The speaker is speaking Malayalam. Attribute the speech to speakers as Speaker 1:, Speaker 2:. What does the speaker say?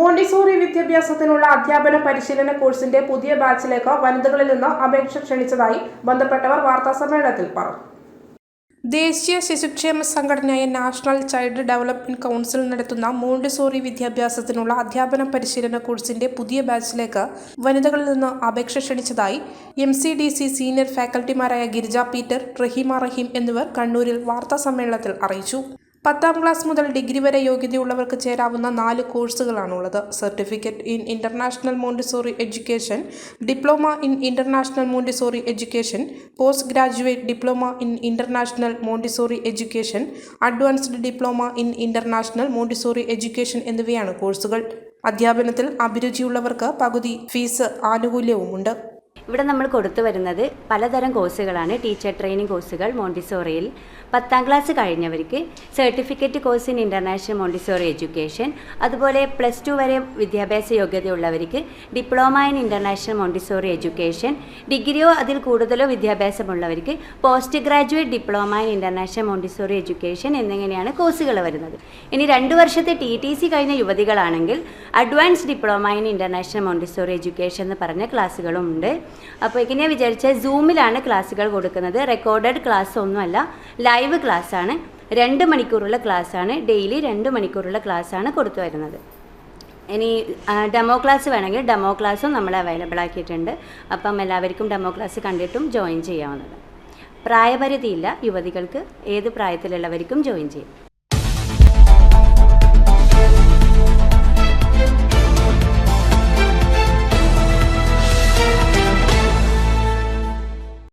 Speaker 1: മോണ്ടിസോറി വിദ്യാഭ്യാസത്തിനുള്ള അധ്യാപന പരിശീലന കോഴ്സിന്റെ പുതിയ ബാച്ചിലേക്ക് വനിതകളിൽ നിന്ന് അപേക്ഷ ക്ഷണിച്ചതായി ബന്ധപ്പെട്ടവർ വാർത്താസമ്മേളനത്തിൽ പറഞ്ഞു. ദേശീയ ശിശുക്ഷേമ സംഘടനയായ നാഷണൽ ചൈൽഡ് ഡെവലപ്മെന്റ് കൗൺസിൽ നടത്തുന്ന മോണ്ടിസോറി വിദ്യാഭ്യാസത്തിനുള്ള അധ്യാപന പരിശീലന കോഴ്സിന്റെ പുതിയ ബാച്ചിലേക്ക് വനിതകളിൽ നിന്ന് അപേക്ഷ ക്ഷണിച്ചതായി M C D C senior ഫാക്കൽറ്റിമാരായ Girija Peter Raheema Raheem എന്നിവർ കണ്ണൂരിൽ വാർത്താ സമ്മേളനത്തിൽ അറിയിച്ചു. പത്താം ക്ലാസ് മുതൽ ഡിഗ്രി വരെ യോഗ്യതയുള്ളവർക്ക് ചേരാവുന്ന നാല് കോഴ്സുകളാണുള്ളത്. Certificate in international Montessori education diploma in international Montessori education post graduate diploma in international Montessori education advanced diploma in international Montessori education എന്നിവയാണ് കോഴ്സുകൾ. അധ്യാപനത്തിൽ അഭിരുചിയുള്ളവർക്ക് പകുതി ഫീസ് ആനുകൂല്യവുമുണ്ട്.
Speaker 2: ഇവിടെ നമ്മൾ കൊടുത്തു വരുന്നത് പലതരം കോഴ്സുകളാണ്. ടീച്ചർ ട്രെയിനിങ് കോഴ്സുകൾ മോണ്ടിസോറിയിൽ. പത്താം class കഴിഞ്ഞവർക്ക് certificate course in international Montessori education. അതുപോലെ പ്ലസ് ടു വരെ വിദ്യാഭ്യാസ യോഗ്യതയുള്ളവർക്ക് diploma in international Montessori education. ഡിഗ്രിയോ അതിൽ കൂടുതലോ വിദ്യാഭ്യാസമുള്ളവർക്ക് post graduate diploma in international Montessori education എന്നിങ്ങനെയാണ് കോഴ്സുകൾ വരുന്നത്. ഇനി രണ്ട് വർഷത്തെ ടി ടി സി കഴിഞ്ഞ യുവതികളാണെങ്കിൽ advance diploma in international Montessori education എന്ന് പറഞ്ഞ ക്ലാസ്സുകളും അപ്പോൾ എങ്ങനെയാണ് വിചാരിച്ചാൽ സൂമിലാണ് ക്ലാസ്സുകൾ കൊടുക്കുന്നത്. റെക്കോർഡഡ് ക്ലാസ് ഒന്നുമല്ല ലൈവ് ക്ലാസ് ആണ്. രണ്ട് മണിക്കൂറുള്ള ക്ലാസ് ആണ്. ഡെയിലി രണ്ട് മണിക്കൂറുള്ള ക്ലാസ് ആണ് കൊടുത്തു വരുന്നത്. ഇനി ഡെമോ ക്ലാസ് വേണമെങ്കിൽ ഡെമോ ക്ലാസ്സും നമ്മൾ അവൈലബിൾ ആക്കിയിട്ടുണ്ട്. അപ്പം എല്ലാവർക്കും ഡെമോ ക്ലാസ് കണ്ടിട്ടും ജോയിൻ ചെയ്യാവുന്നത്. പ്രായപരിധിയില്ല യുവതികൾക്ക്. ഏത് പ്രായത്തിലുള്ളവർക്കും ജോയിൻ ചെയ്യും.